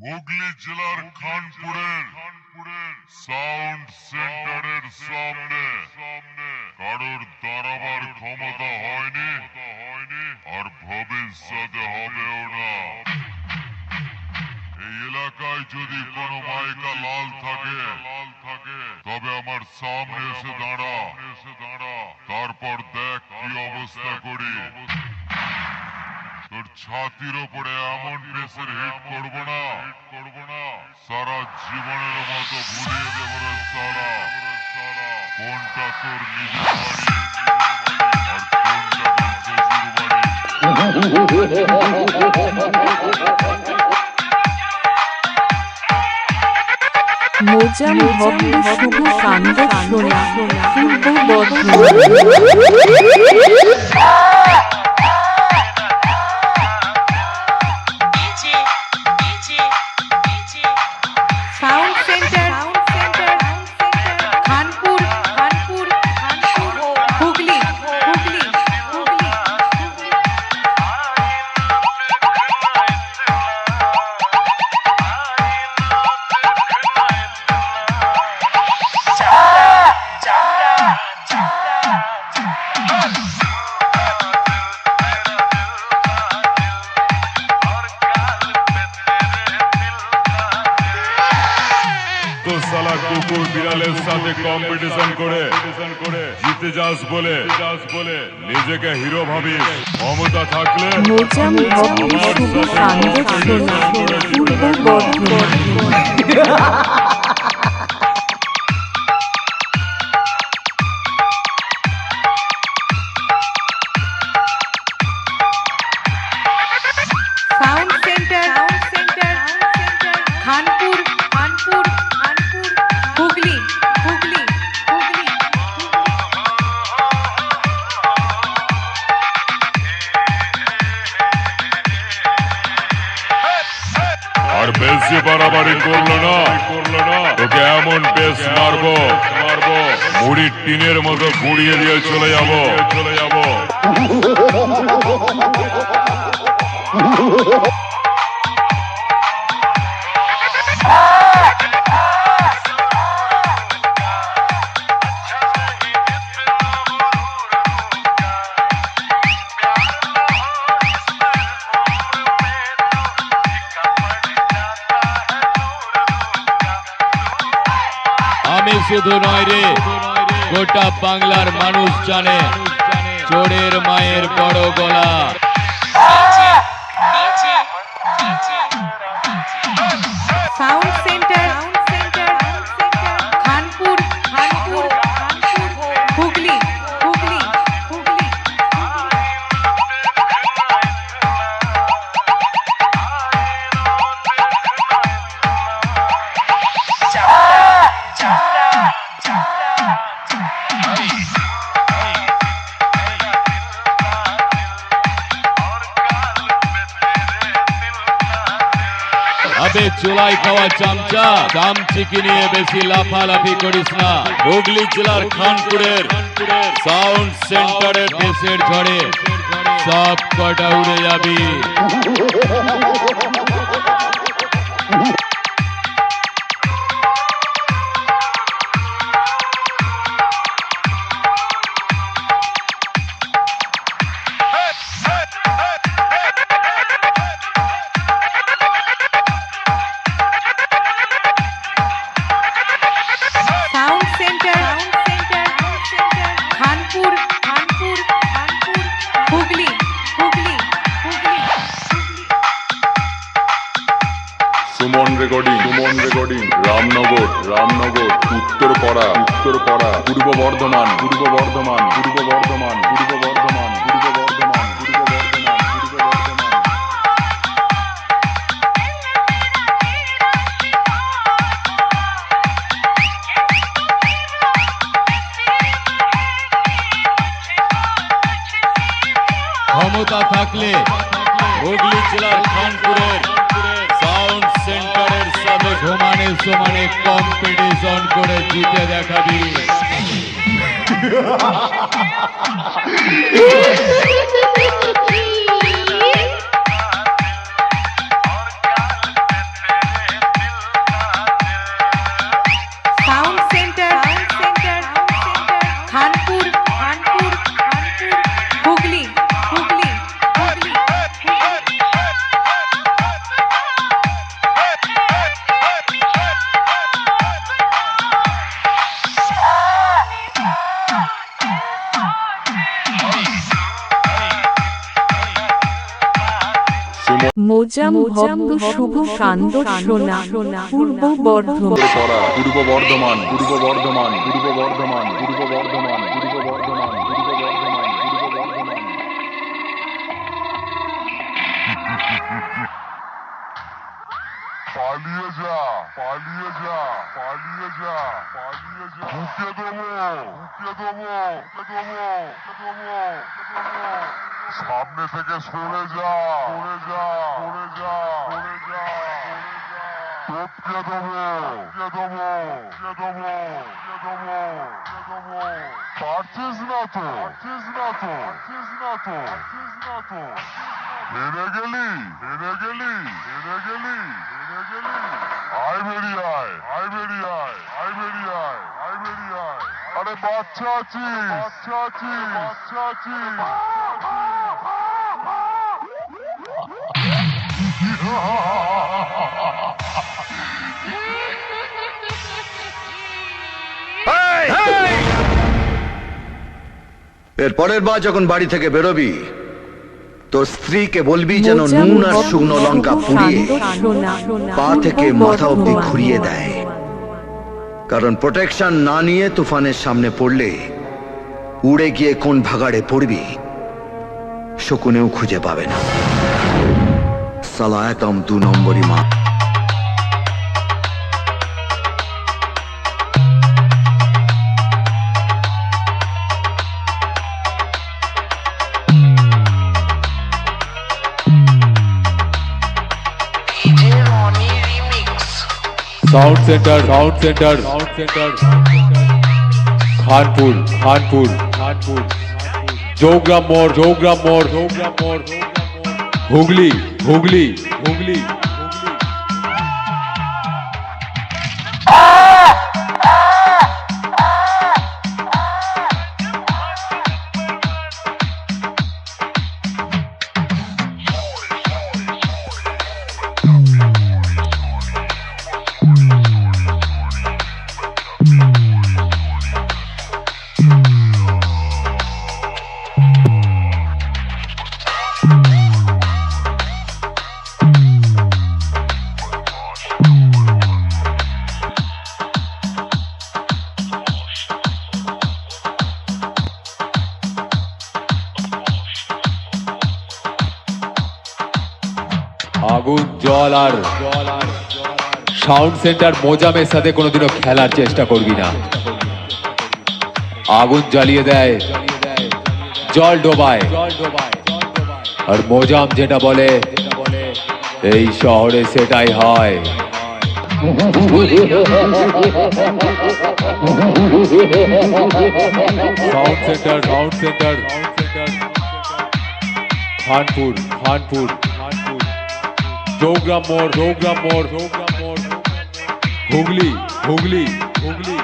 হুগলি জেলার খানপুরের সাউন্ড সেন্টারের সামনে। কারোর দাঁড়াবার ক্ষমতা হয়নি। আর ভবিষ্যতে হবেও না। এই এলাকায় যদি কোনো মাইকা লাল থাকে লাল থাকে তবে আমার সামনে এসে দাঁড়া। এসে দাঁড়া। তারপর দেখ কি অবস্থা করি। ছাতির ওপরে এমন প্রেসের হিট করব না। করব না সারা জীবনের মতো ভুলিয়ে দেব রে সালা। কোনটা তোর নিজের বাড়ি? আর কোনটা তোর শ্বশুর বাড়ি মোজাম ভক্ত শুভ কাণ্ড শোনা পূর্ব বর্ধমান কম্পিটিশন করে জিতে যাস বলে নিজেকে হিরো ভাবিস। ক্ষমতা থাকলে টিনের মতো গুড়িয়ে দিয়ে চলে যাব চলে যাব। আমি শুধু নয় রে গোটা বাংলার মানুষ জানে। চোরের মায়ের বড় গলা। চুলাই খাওয়া চামচা। চামচিকি নিয়ে বেশি লাফালাফি করিস না। হুগলি জেলার খানপুরের সাউন্ড সেন্টারের দেশের ঝড়ে সব কটা উড়ে যাবি। রেকর্ডিং। সুমন রেকর্ডিং। রামনগর রামনগর, উত্তরপাড়া উত্তরপাড়া, পূর্ব বর্ধমান পূর্ব বর্ধমান পূর্ব বর্ধমান পূর্ব বর্ধমান পূর্ব বর্ধমান পূর্ব বর্ধমান পূর্ব বর্ধমান। ক্ষমতা থাকলে হুগলি জেলার খানপুরের সমানে কম্পিটিশন করে জিতে দেখাবি মোজাম ভক্ত শুভ কান্দ সোনা পূর্ব বর্ধমান। পূর্ব বর্ধমান পূর্ব বর্ধমান পূর্ব বর্ধমান পূর্ব বর্ধমান পূর্ব বর্ধমান পূর্ব বর্ধমান পূর্ব বর্ধমান। পালিয়ে যা পালিয়ে যা পালিয়ে যা পালিয়ে যা। ঢুকে দেবো ঢুকে দেবো ঢুকে দেবো ঢুকে দেবো ঢুকে দেবো। সামনে থেকে সরে যা। সরে যা। সরে যা। সরে যা। টপকে দেবো। টপকে দেবো। টপকে দেবো। টপকে দেবো। টপকে দেবো পারছিস না তো? পারছিস না তো? পারছিস না তো? পারছিস না তো? হেরে গেলি? হেরে গেলি? হেরে গেলি? হেরে গেলি? আয় বেরিয়ে আয়। আয় বেরিয়ে আয়। আয় বেরিয়ে আয়। আয় বেরিয়ে আয়। আরে বাচ্চা আছি বাচ্চা আছি বাচ্চা আছি এর পরের বার যখন বাড়ি থেকে বেরোবি তোর স্ত্রীকে বলবি যেন নুন আর শুকনো লঙ্কা পুড়িয়ে পা থেকে মাথা অব্দি ঘুরিয়ে দেয়। কারণ প্রোটেকশন না নিয়ে তুফানের সামনে পড়লে উড়ে গিয়ে কোন ভাগাড়ে পড়বি শকুনেও খুঁজে পাবে না। সালা একদম দু নম্বরই মা sound centre sound centre sound centre Khanpur Khanpur Khanpur Jaugram মোড় জৌগ্রাম মোড় জৌগ্রাম মোড় হুগলি হুগলি হুগলি আর সাউন্ড সেন্টার মোজামের সাথে কোনোদিনও খেলার চেষ্টা করবি না। আগুন জ্বালিয়ে দেয়। জল ডোবায়। আর মোজাম যেটা বলে, এই শহরে সেটাই হয়। খানপুর খানপুর। জৌগ্রাম মোড় দৌগ্রাম মোড় দৌগ্রাম মোড় Hooghly Hooghly Hooghly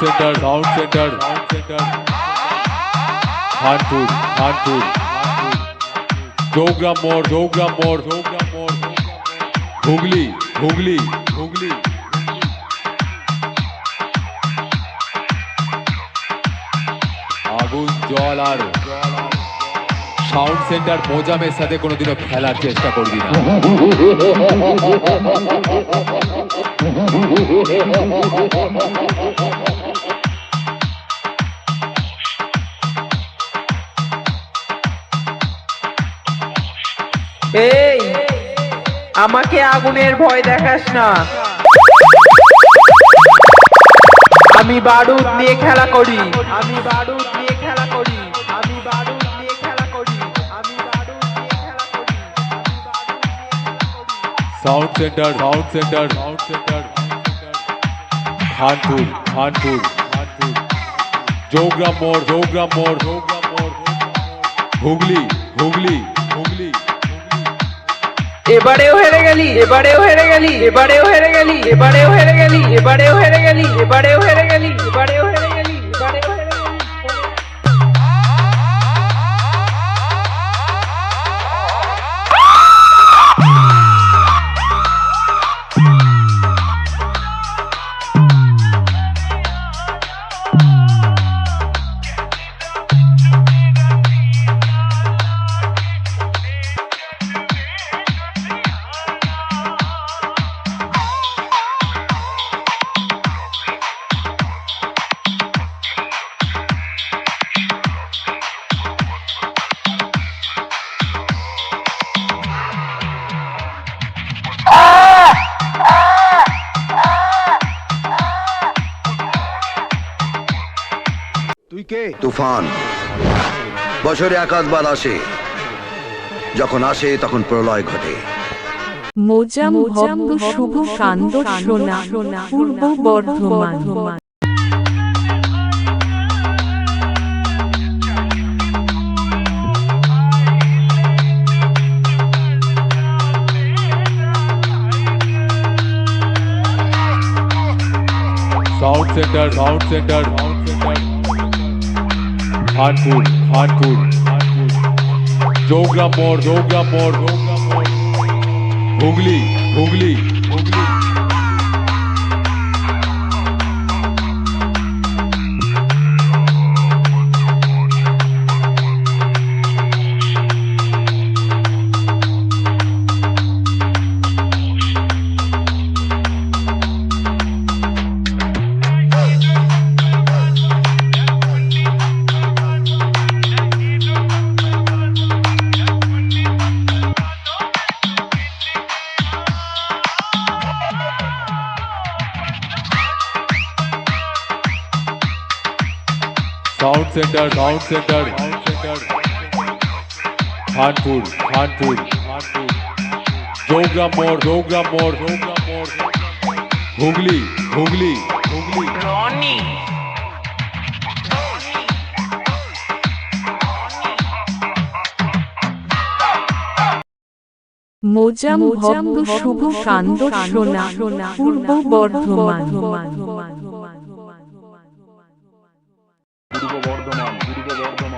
centre sound centre sound centre Khanpur Khanpur Jaugram মোড় জৌগ্রাম মোড় জৌগ্রাম মোড় হুগলি হুগলি হুগলি আগুন জল আর সাউন্ড সেন্টার মোজামের সাথে কোনোদিনও খেলার চেষ্টা করবি না। এই, আমাকে আগুনের ভয় দেখাস না। আমি বারুদ নিয়ে খেলা করি। আমি বারুদ নিয়ে খেলা করি। Sound centre sound centre sound centre Khanpur Khanpur Khanpur Jaugram মোড় মোড় মোড় হুগলি হুগলি হুগলি এবারেও হেরে গেলি, এবারেও হেরে গেলি, এবারেও হেরে গেলি, এবারেও হেরে গেলি, এবারেও হেরে গেলি, এবারেও হেরে গেলি। কে? তুফান। বছরে একাধবার আসে। যখন আসে তখন প্রলয় ঘটে। মোজাম ভব্য শুভ কান্দ সোনা। Purba Bardhaman. Sound centre sound centre centre Khanpur Khanpur Jaugrampur Jaugrampur Hooghly Hooghly centre sound centre. Khanpur Khanpur. Khanpur Jaugram মোড় জৌগ্রাম মোড়। জৌগ্রাম মোড় হুগলি হুগলি। হুগলি রনি। মোজাম ভব্য শুভ কান্দ সোনা Purba Bardhaman. Gruba Bordoman, Gruba Bordoman.